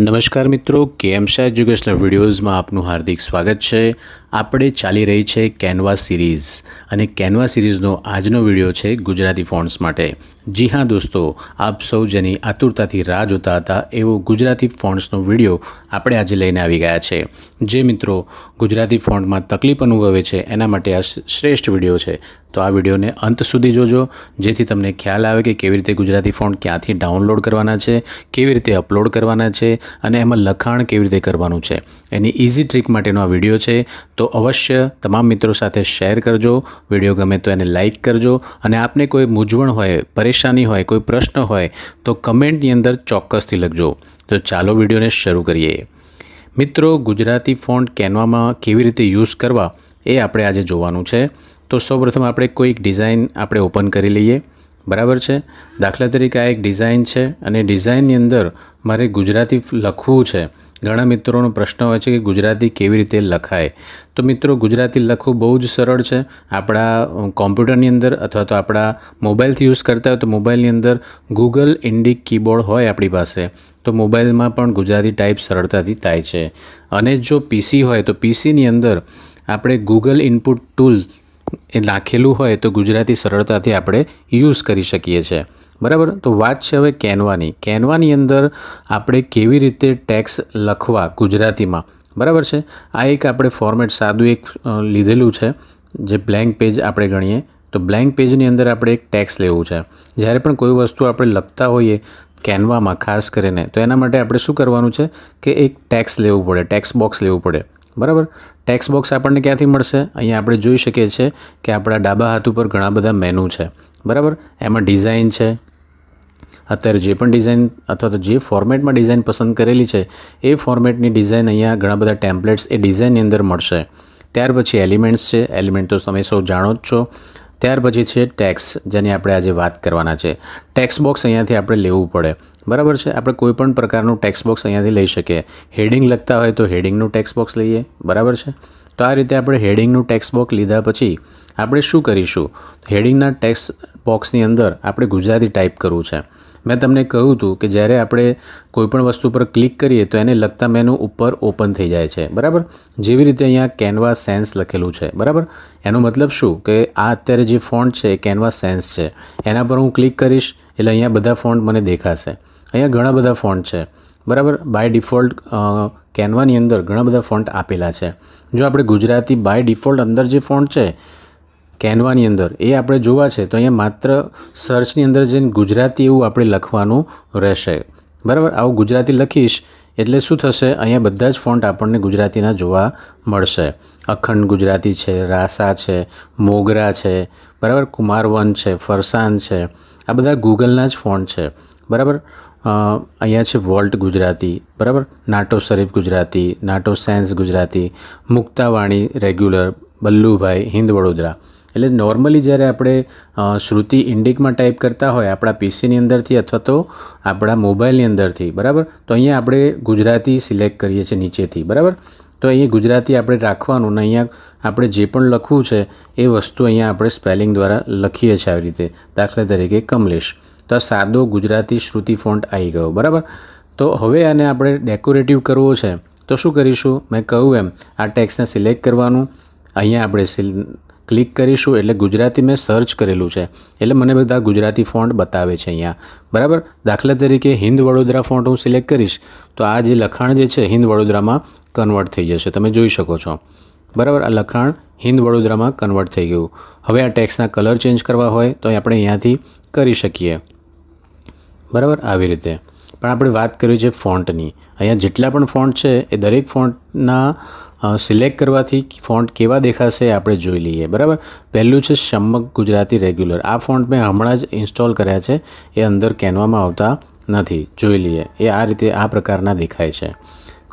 નમસ્કાર મિત્રો KM Shah educational વિડીયોઝમાં આપનું હાર્દિક સ્વાગત છે. આપણે ચાલી રહી છે કેનવા સિરીઝ. અને કેનવા સિરીઝનો આજનો વીડિયો છે ગુજરાતી ફોન્ટ્સ માટે. જી હા દોસ્તો, આપ સૌ જેની આતુરતાથી રાહ જોતા હતા એવો ગુજરાતી ફોન્ટ્સનો વીડિયો આપણે આજે લઈને આવી ગયા છે. જે મિત્રો, ગુજરાતી ફોન્ટમાં તકલીફ અનુભવે છે એના માટે આ શ્રેષ્ઠ વીડિયો છે. તો આ વિડીયોને અંત સુધી જોજો, જેથી તમને ખ્યાલ આવે કે કેવી રીતે ગુજરાતી ફોન્ટ ક્યાંથી ડાઉનલોડ કરવાના છે, કેવી રીતે અપલોડ કરવાના છે, અને એમાં લખાણ કેવી રીતે કરવાનું છે. એની ઇઝી ટ્રીક માટેનો આ વીડિયો છે. તો અવશ્ય તમામ મિત્રો સાથે શેર કરજો. વીડિયો ગમે તો એને લાઇક કરજો. અને આપને કોઈ મૂંઝવણ હોય, પરેશાની હોય, કોઈ પ્રશ્ન હોય, તો કમેન્ટની અંદર ચોક્કસથી લખજો. તો ચાલો વિડીયોને શરૂ કરીએ. મિત્રો, ગુજરાતી ફોન્ટ કેનવામાં કેવી રીતે યુઝ કરવા એ આપણે આજે જોવાનું છે. તો સૌપ્રથમ આપણે કોઈક ડિઝાઇન આપણે ઓપન કરી લઈએ. બરાબર છે? દાખલા તરીકે આ એક ડિઝાઇન છે અને ડિઝાઇનની અંદર મારે ગુજરાતી લખવું છે. ઘણા મિત્રોનો પ્રશ્ન હોય છે કે ગુજરાતી કેવી રીતે લખાય. તો મિત્રો, ગુજરાતી લખવું બહુ જ સરળ છે. આપણા કોમ્પ્યુટરની અંદર અથવા તો આપણા મોબાઈલથી યુઝ કરતા હોય તો મોબાઈલની અંદર ગૂગલ ઇન્ડિક કીબોર્ડ હોય આપણી પાસે. તો મોબાઈલમાં પણ ગુજરાતી ટાઈપ સરળતાથી થાય છે. અને જો પીસી હોય તો પીસીની અંદર આપણે ગૂગલ ઇનપુટ ટૂલ એ નાખેલું હોય તો ગુજરાતી સરળતાથી આપણે યુઝ કરી શકીએ છીએ. બરાબર? તો વાત છે હવે કેનવાની. કેનવાની અંદર આપણે કેવી રીતે ટેક્સ લખવા ગુજરાતીમાં? બરાબર છે? આ એક આપણે ફોર્મેટ સાદું એક લીધેલું છે, જે બ્લેન્ક પેજ આપણે ગણીએ. તો બ્લેન્ક પેજની અંદર આપણે એક ટેક્સ લેવું છે. જ્યારે પણ કોઈ વસ્તુ આપણે લખતા હોઈએ કેનવામાં ખાસ કરીને, તો એના માટે આપણે શું કરવાનું છે કે એક ટેક્સ લેવું પડે, ટેક્સ બોક્સ લેવું પડે. બરાબર? ટેક્સ બોક્સ આપણને ક્યાંથી મળશે? અહીંયા આપણે જોઈ શકીએ છીએ કે આપણા ડાબા હાથ ઉપર ઘણા બધા મેનુ છે. બરાબર? એમાં ડિઝાઇન છે અત્યારે જે પણ ડિઝાઇન અથવા તો જે ફોર્મેટમાં ડિઝાઇન પસંદ કરેલી છે, એ ફોર્મેટની ડિઝાઇન અહીંયા ઘણા બધા ટેમ્પલેટ્સ એ ડિઝાઇનની અંદર મળશે. ત્યાર પછી એલિમેન્ટ્સ છે. એલિમેન્ટ તો તમે સૌ જાણો જ છો. ત્યાર પછી છે ટેક્સ જેની આપણે આજે વાત કરવાના છે. ટેક્સ બોક્સ અહીંયાથી આપણે લેવું પડે. બરાબર છે? આપણે કોઈ પણ પ્રકારનું ટેક્સ બોક્સ અહીંયાથી લઈ શકીએ. હેડિંગ લખતા હોય તો હેડિંગનું ટેક્સ બોક્સ લઈએ. બરાબર છે? તો આ રીતે આપણે હેડિંગનું ટેક્સ બોક્સ લીધા પછી આપણે શું કરીશું? હેડિંગના ટેક્સ બોક્સની અંદર આપણે ગુજરાતી ટાઈપ કરવું છે. મેં તમને કહ્યું હતું કે જ્યારે આપણે કોઈપણ વસ્તુ પર ક્લિક કરીએ તો એને લગતા મેનુ ઉપર ઓપન થઈ જાય છે. બરાબર? જેવી રીતે અહીંયા કેનવા સેન્સ લખેલું છે. બરાબર? એનો મતલબ શું? કે આ અત્યારે જે ફોન્ટ છે એ કેનવા સેન્સ છે. એના પર હું ક્લિક કરીશ એટલે અહીંયા બધા ફોન્ટ મને દેખાશે. અહીંયા ઘણા બધા ફોન્ટ છે. બરાબર? બાય ડિફોલ્ટ કેનવાની અંદર ઘણા બધા ફોન્ટ આપેલા છે. જો આપણે ગુજરાતી બાય ડિફોલ્ટ અંદર જે ફોન્ટ છે, કેનવાની અંદર, એ આપણે જોવા છે, તો અહીંયા માત્ર સર્ચની અંદર જઈને ગુજરાતી એવું આપણે લખવાનું રહેશે. બરાબર? આવું ગુજરાતી લખીશ, એટલે શું થશે? અહીંયા બધા જ ફોન્ટ આપણને ગુજરાતીના જોવા મળશે. અખંડ ગુજરાતી છે, રાસા છે, મોગરા છે, બરાબર? કુમારવન છે ફરસાન છે. આ બધા ગૂગલના જ ફોન્ટ છે. બરાબર? અહીંયા છે વોલ્ટ ગુજરાતી, બરાબર? Noto serif Gujarati, Noto sans Gujarati, Mukta Vaani regular, Baloo Bhai, Hind Vadodara. એટલે નોર્મલી જ્યારે આપણે શ્રુતિ ઇન્ડિકમાં ટાઈપ કરતા હોય, આપણા પીસીની અંદરથી અથવા તો આપણા મોબાઈલની અંદરથી, બરાબર? તો અહીંયા આપણે ગુજરાતી સિલેક્ટ કરીએ છીએ નીચેથી, બરાબર? તો અહીંયા ગુજરાતી આપણે રાખવાનું ને અહીંયા આપણે જે પણ લખવું છે, એ વસ્તુ અહીંયા આપણે સ્પેલિંગ દ્વારા લખીએ છીએ આવી રીતે. દાખલા તરીકે કમલેશ. તો આ સાદો ગુજરાતી શ્રુતિ ફોન્ટ આવી ગયો, બરાબર? તો હવે આને આપણે ડેકોરેટિવ કરવો છે, તો શું કરીશું? મેં કહ્યું એમ, આ ટેક્સને સિલેક્ટ કરવાનું. અહીંયા આપણે ક્લિક કરીશું, એટલે ગુજરાતી મેં સર્ચ કરેલું છે. એટલે મને બધા ગુજરાતી ફોન્ટ બતાવે છે અહીંયા, બરાબર? દાખલા તરીકે હિન્દ વડોદરા ફોન્ટ હું સિલેક્ટ કરીશ, તો આ જે લખાણ જે છે હિન્દ વડોદરામાં કન્વર્ટ થઈ જશે, તમે જોઈ શકો છો. બરાબર? આ લખાણ હિન્દ વડોદરામાં કન્વર્ટ થઈ ગયું. હવે આ ટેક્સના કલર ચેન્જ કરવા હોય, તો આપણે અહીંયાથી કરી શકીએ. બરાબર? આવી રીતે. પણ આપણે વાત કરી છે ફોન્ટની. અહીંયા જેટલા પણ ફોન્ટ છે, એ દરેક ફોન્ટના સિલેક્ટ કરવાથી ફોન્ટ કેવા દેખાશે આપણે જોઈ લઈએ. બરાબર? પહેલું છે શમક ગુજરાતી રેગ્યુલર. આ ફોન્ટ મેં હમણાં જ ઇન્સ્ટોલ કર્યા છે, એ અંદર કેનવામાં આવતા નથી. જોઈ લઈએ. એ આ રીતે આ પ્રકારના દેખાય છે.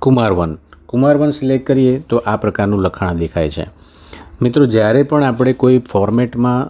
કુમારવન કુમારવન સિલેક્ટ કરીએ તો આ પ્રકારનું લખાણ દેખાય છે. મિત્રો, જ્યારે પણ આપણે કોઈ ફોર્મેટમાં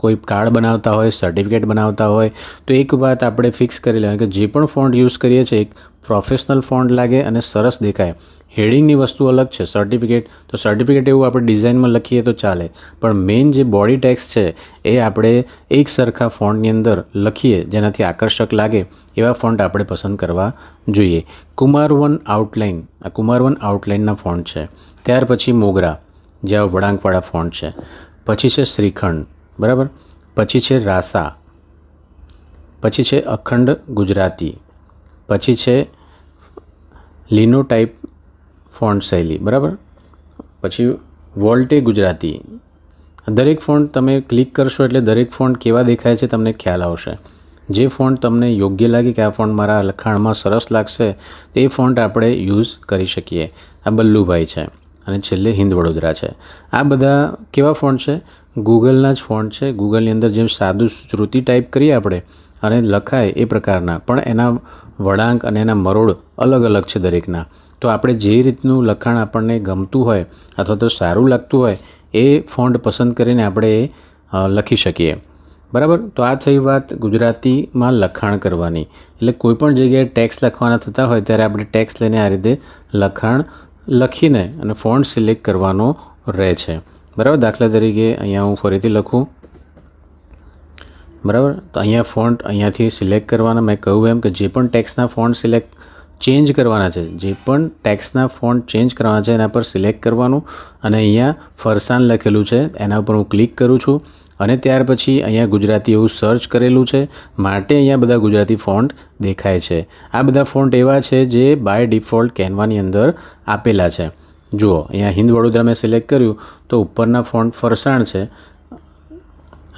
કોઈ કાર્ડ બનાવતા હોય સર્ટિફિકેટ બનાવતા હોય, તો એક વાત આપણે ફિક્સ કરી લેવાની કે જે પણ ફોન્ટ યુઝ કરીએ છીએ, એક પ્રોફેશનલ ફોન્ટ લાગે અને સરસ દેખાય. હેડિંગની વસ્તુ અલગ છે સર્ટિફિકેટ તો સર્ટિફિકેટ એવું આપણે ડિઝાઇનમાં લખીએ તો ચાલે. પણ મેઇન જે બોડી ટેક્સ છે, એ આપણે એક સરખા ફોન્ટની અંદર લખીએ, જેનાથી આકર્ષક લાગે, એવા ફોન્ટ આપણે પસંદ કરવા જોઈએ. કુમાર વન આઉટલાઇન આ કુમાર વન આઉટલાઇનના ફોન્ટ છે. ત્યાર પછી મોગરા, જે આ વળાંકવાળા ફોન્ટ છે. પછી છે શ્રીખંડ. બરાબર? પછી છે રાસા. પછી છે અખંડ ગુજરાતી. પછી છે લીનો ટાઈપ ફોન્ટ શૈલી. બરાબર? પછી વોલ્ટે ગુજરાતી. દરેક ફોન્ટ તમે ક્લિક કરશો એટલે દરેક ફોન્ટ કેવા દેખાય છે તમને ખ્યાલ આવશે. જે ફોન્ટ તમને યોગ્ય લાગે કે આ ફોન્ટ મારા લખાણમાં સરસ લાગશે, તે ફોન્ટ આપણે યુઝ કરી શકીએ. આ બલ્લુભાઈ છે. અને છેલ્લે હિન્દ વડોદરા છે. આ બધા કેવા ફોન્ટ છે? ગૂગલના જ ફોન્ટ છે. ગૂગલની અંદર જેમ સાદું શ્રુતિ ટાઈપ કરીએ આપણે, અને લખાય એ પ્રકારના, પણ એના વળાંક અને એના મરોડ અલગ અલગ છે દરેકના. તો આપણે જે રીતનું લખાણ આપણને ગમતું હોય, અથવા તો સારું લાગતું હોય, એ ફોન્ટ પસંદ કરીને આપણે એ લખી શકીએ. બરાબર? તો આ થઈ વાત ગુજરાતીમાં લખાણ કરવાની. એટલે કોઈપણ જગ્યાએ ટેક્સ લખવાના થતા હોય, ત્યારે આપણે ટેક્સ લઈને આ રીતે લખાણ લખીને અને ફોન્ટ સિલેક્ટ કરવાનો રહે છે. બરાબર? દાખલા તરીકે અહીંયા હું ફરીથી લખું. બરાબર? તો અહીંયા ફોન્ટ અહીંયાથી સિલેક્ટ કરવાના. મેં કહ્યું એમ કે જે પણ ટેક્સના ફોન્ટ સિલેક્ટ ચેન્જ કરવાના છે, જે પણ ટેક્સના ફોન્ટ ચેન્જ કરવાના છે, એના પર સિલેક્ટ કરવાનું. અને અહીંયા ફરસાણ લખેલું છે, એના ઉપર હું ક્લિક કરું છું. અને ત્યાર પછી અહીંયા ગુજરાતી એવું સર્ચ કરેલું છે. માટે અહીંયા બધા ગુજરાતી ફોન્ટ દેખાય છે. આ બધા ફોન્ટ એવા છે જે બાય ડિફોલ્ટ કેનવાની અંદર આપેલા છે. જુઓ, અહીંયા હિન્દ વડોદરા મેં સિલેક્ટ કર્યું તો ઉપરના ફોન્ટ ફરસાણ છે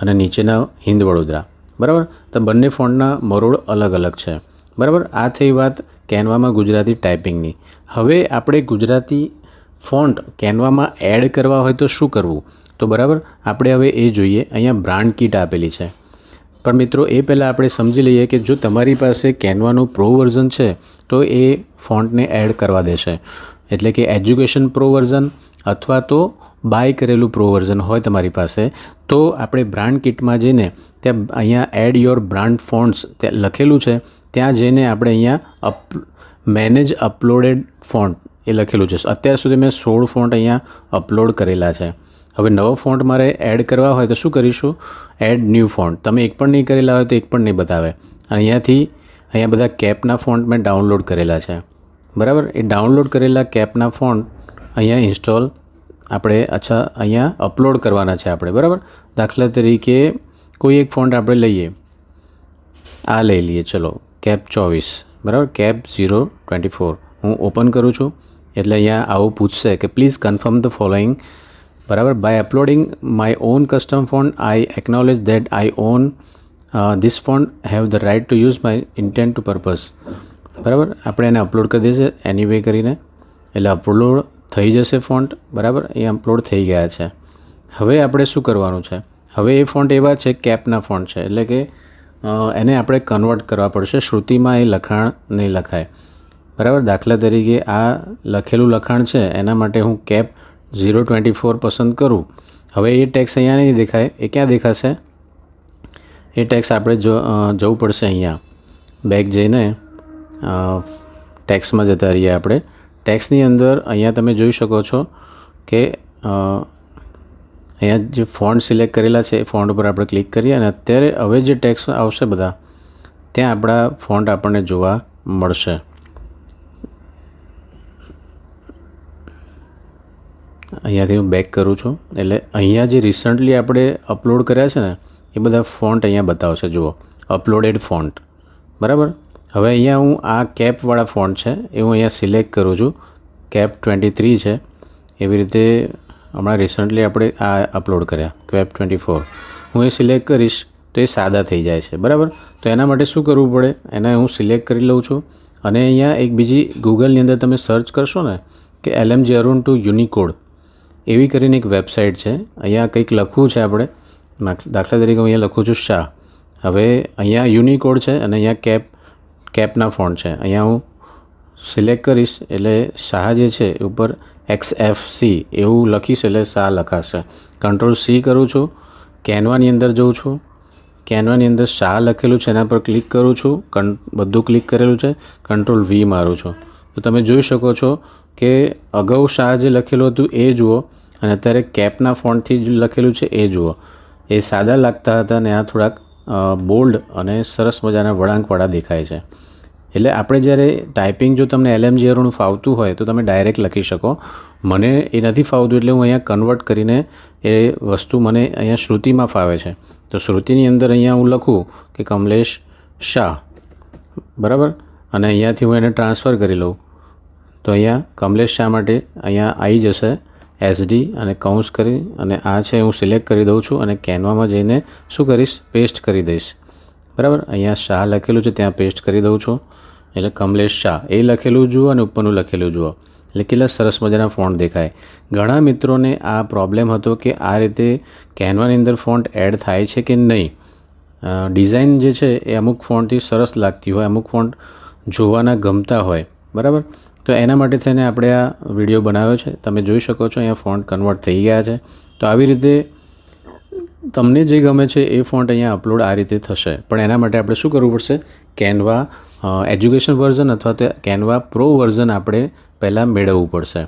અને નીચેના હિન્દ વડોદરા. બરાબર? તો બંને ફોન્ટના મરોડ અલગ અલગ છે. બરાબર? આ થઈ વાત કેનવામાં ગુજરાતી ટાઈપિંગની. હવે આપણે ગુજરાતી ફોન્ટ કેનવામાં એડ કરવા હોય તો શું કરવું? તો બરાબર? આપણે હવે એ જોઈએ. અહીંયા બ્રાન્ડ કીટ આપેલી છે. પણ મિત્રો, એ પહેલાં આપણે સમજી લઈએ કે જો તમારી પાસે કેનવાનું પ્રો વર્ઝન છે, તો એ ફોન્ટને એડ કરવા દેશે. એટલે કે એજ્યુકેશન પ્રો વર્ઝન અથવા તો બાય કરેલું પ્રો વર્ઝન હોય તમારી પાસે, તો આપણે બ્રાન્ડ કિટમાં જઈને ત્યાં અહીંયા એડ યોર બ્રાન્ડ ફોન્ટ્સ લખેલું છે. ત્યાં જઈને આપણે અહીંયા અપ મેનેજ અપલોડેડ ફોન્ટ એ લખેલું છે. અત્યાર સુધી મેં સોળ ફોન્ટ અહીંયા અપલોડ કરેલા છે. હવે નવો ફોન્ટ મારે એડ કરવા હોય તો શું કરીશું? એડ ન્યૂ ફોન્ટ તમે એક પણ નહીં કરેલા હોય તો એક પણ નહીં બતાવે. અહીંયાથી અહીંયા બધા કેપના ફોન્ટ મેં ડાઉનલોડ કરેલા છે. બરાબર? એ ડાઉનલોડ કરેલા કેપના ફોન્ટ અહીંયા ઇન્સ્ટોલ આપણે અચ્છા અહીંયા અપલોડ કરવાના છે આપણે. બરાબર? દાખલા તરીકે કોઈ એક ફોન્ટ આપણે લઈએ. આ લઈ લઈએ. ચલો. કેપ ચોવીસ. બરાબર? કેપ ઝીરો ટ્વેન્ટી ફોર હું ઓપન કરું છું. એટલે અહીંયા આવું પૂછશે કે પ્લીઝ કન્ફર્મ ધ ફોલોઈંગ બરાબર? By uploading my own custom font I acknowledge that I own this font have the right to use my intent to purpose બરાબર? આપણે એને અપલોડ કરી દઈશું એની વે કરીને. એટલે અપલોડ થઈ જશે ફોન્ટ બરાબર? એ અપલોડ થઈ ગયા છે. હવે આપણે શું કરવાનું છે? હવે એ ફોન્ટ એવા છે કેપના ફોન્ટ છે. એટલે કે એને આપણે કન્વર્ટ કરવા પડશે, શ્રુતિમાં એ લખાણ નહીં લખાય. બરાબર? દાખલા તરીકે આ લખેલું લખાણ છે, એના માટે હું કેપ ઝીરો ટ્વેન્ટી ફોર પસંદ કરું. હવે એ ટેક્સ અહીંયા નહીં દેખાય. એ ક્યાં દેખાશે? એ ટેક્સ આપણે જવું પડશે અહીંયા. બેક જઈને ટેક્સમાં જતા રહીએ આપણે. ટેક્સની અંદર અહીંયા તમે જોઈ શકો છો કે અહીંયા જે ફોન્ટ સિલેક્ટ કરેલા છે એ ફોન્ટ ઉપર આપણે ક્લિક કરીએ અને અત્યારે હવે જે ટેક્સ આવશે બધા, ત્યાં આપણા ફોન્ટ આપણને જોવા મળશે. અહીંયાથી હું બેક કરું છું. એટલે અહીંયા જે રિસન્ટલી આપણે અપલોડ કર્યા છે ને, એ બધા ફોન્ટ અહીંયા બતાવશે. જુઓ અપલોડેડ ફોન્ટ બરાબર? હવે અહીંયા હું આ કેપવાળા ફોન્ટ છે, એ હું અહીંયા સિલેક્ટ કરું છું. કેપ ટ્વેન્ટી થ્રી છે. એવી રીતે હમણાં રિસન્ટલી આપણે આ અપલોડ કર્યા. કેપ ટ્વેન્ટી ફોર હું એ સિલેક્ટ કરીશ તો એ સાદા થઈ જાય છે. બરાબર? તો એના માટે શું કરવું પડે? એને હું સિલેક્ટ કરી લઉં છું. અને અહીંયા એક બીજી ગૂગલની અંદર તમે સર્ચ કરશો ને, કે એલએમજી અરુણ ટુ યુનિકોડ એવી કરીને એક વેબસાઇટ છે. અહીંયા કંઈક લખવું છે આપણે. દાખલા તરીકે હું અહીંયા લખું છું શાહ. હવે અહીંયા યુનિકોડ છે અને અહીંયા કેપ, કેપના ફોન્ટ છે. અહીંયા હું સિલેક્ટ કરીશ એટલે શાહ જે છે એ ઉપર એક્સ એફ સી એવું લખીશ એટલે શાહ લખાશે. કંટ્રોલ સી કરું છું. કેનવાની અંદર જઉં છું. કેનવાની અંદર શાહ લખેલું છે એના પર ક્લિક કરું છું. કન, બધું ક્લિક કરેલું છે. કંટ્રોલ વી મારું છું. તો તમે જોઈ શકો છો કે અગાઉ શાહ જે લખેલું હતું એ જુઓ અને અત્યારે કેપના ફોન્ટથી જ લખેલું છે એ જુઓ. એ સાદા લાગતા હતા અને આ થોડાક બોલ્ડ અને સરસ મજાના વળાંકવાળા દેખાય છે. એટલે આપણે જ્યારે ટાઈપિંગ જો તમને એલએમ જીઆરઓનું ફાવતું હોય તો તમે ડાયરેક્ટ લખી શકો. મને એ નથી ફાવતું એટલે હું અહીંયા કન્વર્ટ કરીને એ વસ્તુ મને અહીંયા શ્રુતિમાં ફાવે છે. તો શ્રુતિની અંદર અહીંયા હું લખું કે કમલેશ શાહ. બરાબર? અને અહીંયાથી હું એને ટ્રાન્સફર કરી લઉં. તો અહીંયા કમલેશ શાહ માટે અહીંયા આવી જશે? એસડી અને કૌંસ કરી અને આ છે હું સિલેક્ટ કરી દઉં છું અને કેનવામાં જઈને શું કરીશ? પેસ્ટ કરી દઈશ. બરાબર? અહીંયા શાહ લખેલું છે, ત્યાં પેસ્ટ કરી દઉં છું. એટલે કમલેશ શાહ. એ લખેલું જુઓ અને ઉપરનું લખેલું જુઓ. એટલે કેટલા સરસ મજાના ફોન્ટ દેખાય. ઘણા મિત્રોને આ પ્રોબ્લેમ હતો કે આ રીતે કેનવાની અંદર ફોન્ટ એડ થાય છે કે નહીં. ડિઝાઇન જે છે એ અમુક ફોન્ટથી સરસ લાગતી હોય, અમુક ફોન્ટ જોવાના ગમતા હોય. બરાબર? તો એના માટે થઈને આપણે આ વીડિયો બનાવ્યો છે. તમે જોઈ શકો છો, અહીંયા ફોન્ટ કન્વર્ટ થઈ ગયા છે. તો આવી રીતે તમને જે ગમે છે એ ફોન્ટ અહીંયા અપલોડ આ રીતે થશે. પણ એના માટે આપણે શું કરવું પડશે? કેનવા એજ્યુકેશન વર્ઝન અથવા તો કેનવા પ્રો વર્ઝન આપણે પહેલાં મેળવવું પડશે.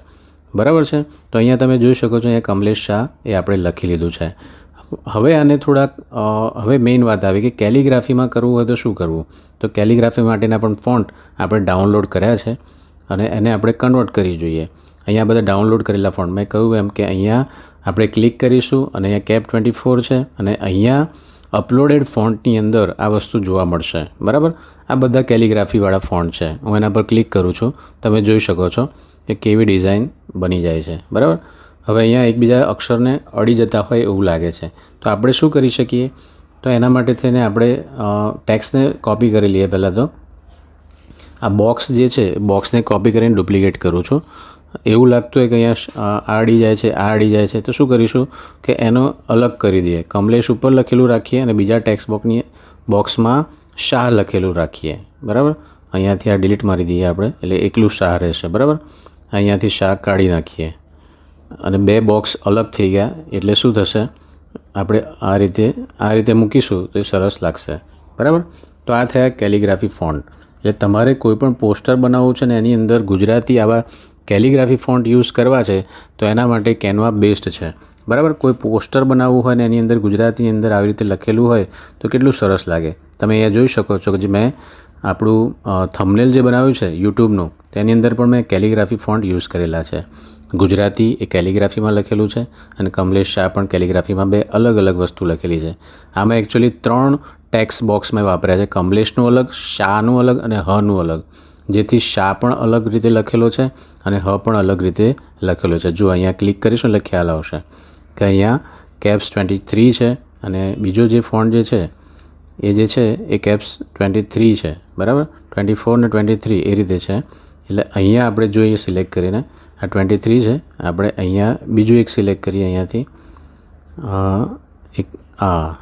બરાબર છે? તો અહીંયા તમે જોઈ શકો છો, અહીંયા કમલેશ શાહ એ આપણે લખી લીધું છે. હવે આને થોડાક હવે મેઇન વાત આવી કે કેલિગ્રાફીમાં કરવું હોય તો શું કરવું? તો કેલિગ્રાફી માટેના પણ ફોન્ટ આપણે ડાઉનલોડ કર્યા છે. અને એને આપણે કન્વર્ટ કરી જોઈએ. અહીંયા બધા ડાઉનલોડ કરેલા ફોન્ટ મેં કહ્યું એમ કે અહીંયા આપણે ક્લિક કરીશું અને અહીંયા કેપ ટ્વેન્ટી ફોર છે અને અહીંયા અપલોડેડ ફોન્ટની અંદર આ વસ્તુ જોવા મળશે. બરાબર? આ બધા કેલિગ્રાફીવાળા ફોન્ટ છે. હું એના પર ક્લિક કરું છું. તમે જોઈ શકો છો કે કેવી ડિઝાઇન બની જાય છે. બરાબર? હવે અહીંયા એકબીજા અક્ષરને અડી જતા હોય એવું લાગે છે. તો આપણે શું કરી શકીએ? તો એના માટે થઈને આપણે ટેક્સને કોપી કરી લઈએ પહેલાં તો. આ બોક્સ જે છે બોક્સને કોપી કરીને ડુપ્લિકેટ કરું છું. એવું લાગતું હોય કે અહીંયા આ અડી જાય છે, આ અડી જાય છે, તો શું કરીશું કે એનો અલગ કરી દઈએ. કમલેશ ઉપર લખેલું રાખીએ અને બીજા ટેક્સ બોક્સની બોક્સમાં શાહ લખેલું રાખીએ. બરાબર? અહીંયાથી આ ડિલીટ મારી દઈએ આપણે, એટલે એકલું શાહ રહેશે. બરાબર? અહીંયાથી શાહ કાઢી નાખીએ. અને બે બોક્સ અલગ થઈ ગયા, એટલે શું થશે? આપણે આ રીતે આ રીતે મૂકીશું તો એ સરસ લાગશે. બરાબર? તો આ થયા કેલિગ્રાફી ફોન્ટ એટલે તમારે કોઈ પણ પોસ્ટર બનાવવું છે ને એની અંદર ગુજરાતી આવા કેલિગ્રાફી ફોન્ટ યુઝ કરવા છે, તો એના માટે કેનવા બેસ્ટ છે. બરાબર? કોઈ પોસ્ટર બનાવવું હોય ને એની અંદર ગુજરાતીની અંદર આવી રીતે લખેલું હોય, તો કેટલું સરસ લાગે. તમે અહીંયા જોઈ શકો છો કે જે મેં આપણું થમનેલ જે બનાવ્યું છે, યુટ્યુબનું, તેની અંદર પણ મેં કેલિગ્રાફી ફોન્ટ યુઝ કરેલા છે. ગુજરાતી એ કેલિગ્રાફીમાં લખેલું છે અને કમલેશ શાહ પણ કેલિગ્રાફીમાં બે અલગ અલગ વસ્તુ લખેલી છે. આમાં એકચ્યુઅલી ત્રણ ટેક્સ બોક્સ મેં વાપર્યા છે. કમલેશનું અલગ, શાહનું અલગ અને હનું અલગ. જેથી શાહ પણ અલગ રીતે લખેલો છે અને હ પણ અલગ રીતે લખેલો છે. જો અહીંયા ક્લિક કરીશું એટલે ખ્યાલ આવશે કે અહીંયા કેપ્સ ટ્વેન્ટી થ્રી છે અને બીજો જે ફોન્ટ જે છે, એ જે છે, એ કેપ્સ ટ્વેન્ટી થ્રી છે. બરાબર? ટ્વેન્ટી ફોર ને ટ્વેન્ટી થ્રી એ રીતે છે. એટલે અહીંયા આપણે જોઈએ સિલેક્ટ કરીને આ ટ્વેન્ટી થ્રી છે. આપણે અહીંયા બીજું એક સિલેક્ટ કરીએ અહીંયાથી. એક, આ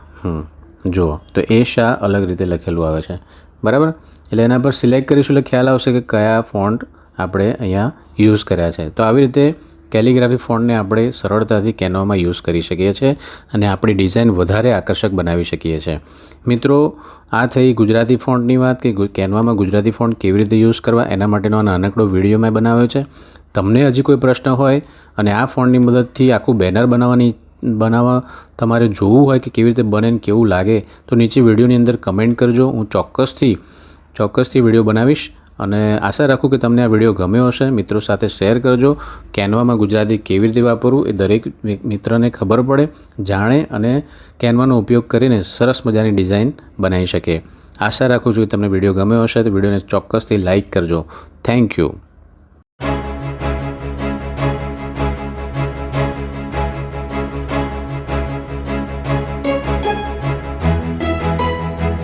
જુઓ. તો એ શા અલગ રીતે લખેલું આવે છે. બરાબર? એટલે એના પર સિલેક્ટ કરીશું એટલે ખ્યાલ આવશે કે કયા ફોન્ટ આપણે અહીંયા યુઝ કર્યા છે. તો આવી રીતે કેલિગ્રાફી ફોન્ટને આપણે સરળતાથી કેનવામાં યુઝ કરી શકીએ છીએ અને આપણી ડિઝાઇન વધારે આકર્ષક બનાવી શકીએ છીએ. મિત્રો, આ થઈ ગુજરાતી ફોન્ટની વાત કે કેનવામાં ગુજરાતી ફોન્ટ કેવી રીતે યુઝ કરવા એના માટેનો આ નાનકડો વીડિયો મેં બનાવ્યો છે. તમને હજી કોઈ પ્રશ્ન હોય અને આ ફોનની મદદથી આખું બેનર બનાવવાની, બનાવવા તમારે જોવું હોય કે કેવી રીતે બને ને કેવું લાગે, તો નીચે વિડીયોની અંદર કમેન્ટ કરજો. હું ચોક્કસથી ચોક્કસથી વીડિયો બનાવીશ અને આશા રાખું કે તમને આ વીડિયો ગમ્યો હશે. મિત્રો સાથે શેર કરજો. કેનવામાં ગુજરાતી કેવી રીતે વાપરવું એ દરેક મિત્રને ખબર પડે, જાણે અને કેનવાનો ઉપયોગ કરીને સરસ મજાની ડિઝાઇન બનાવી શકે. આશા રાખું છું કે તમને વીડિયો ગમ્યો હશે. તો વિડીયોને ચોક્કસથી લાઇક કરજો. Thank you.